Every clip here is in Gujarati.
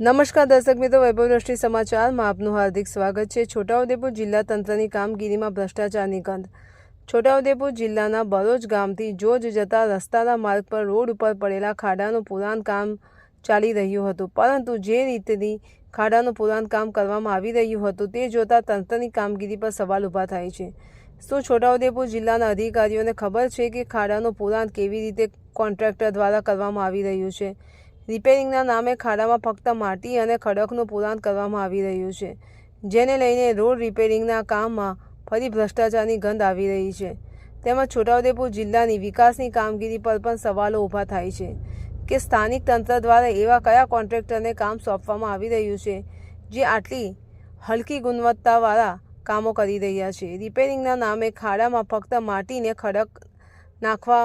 નમસ્કાર દર્શક મિત્રો વૈભવ દ્રષ્ટિ સમાચારમાં આપનું હાર્દિક સ્વાગત છે. છોટાઉદેપુર જિલ્લા તંત્રની કામગીરીમાં ભ્રષ્ટાચારની ગંધ છોટાઉદેપુર જિલ્લાના બરોજ ગામથી જોજ જતા રસ્તાના માર્ગ પર રોડ ઉપર પડેલા ખાડાનું પુરાણ કામ ચાલી રહ્યું હતું. પરંતુ જે રીતની ખાડાનું પુરાણ કામ કરવામાં આવી રહ્યું હતું તે જોતા તંત્રની કામગીરી પર સવાલ ઊભા થાય છે. શું છોટાઉદેપુર જિલ્લાના અધિકારીઓને ખબર છે કે ખાડાનું પુરાણ કેવી રીતે કોન્ટ્રાક્ટર દ્વારા કરવામાં આવી રહ્યું છે? રિપેરિંગના નામે ખાડામાં ફક્ત માટી અને ખડકનું પુરાણ કરવામાં આવી રહ્યું છે, જેને લઈને રોડ રિપેરિંગના કામમાં ફરી ભ્રષ્ટાચારની ગંધ આવી રહી છે. તેમજ છોટાઉદેપુર જિલ્લાની વિકાસની કામગીરી પર પણ સવાલો ઊભા થાય છે કે સ્થાનિક તંત્ર દ્વારા એવા કયા કોન્ટ્રાક્ટરને કામ સોંપવામાં આવી રહ્યું છે, જે આટલી હલકી ગુણવત્તાવાળા કામો કરી રહ્યા છે. રિપેરિંગના નામે ખાડામાં ફક્ત માટીને ખડક નાખવા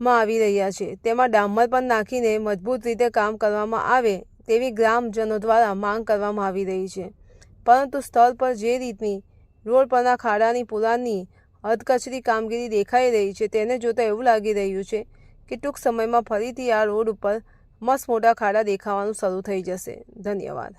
માં આવી રહ્યા છે. તેમાં ડામર પણ નાખીને મજબૂત રીતે કામ કરવામાં આવે તેવી ગ્રામજનો દ્વારા માંગ કરવામાં આવી રહી છે. પરંતુ સ્થળ પર જે રીતની રોડ પરના ખાડાની પુરાણની અધકચરી કામગીરી દેખાઈ રહી છે તેને જોતાં એવું લાગી રહ્યું છે કે ટૂંક સમયમાં ફરીથી આ રોડ ઉપર મસ્ત મોટા ખાડા દેખાવાનું શરૂ થઈ જશે. ધન્યવાદ.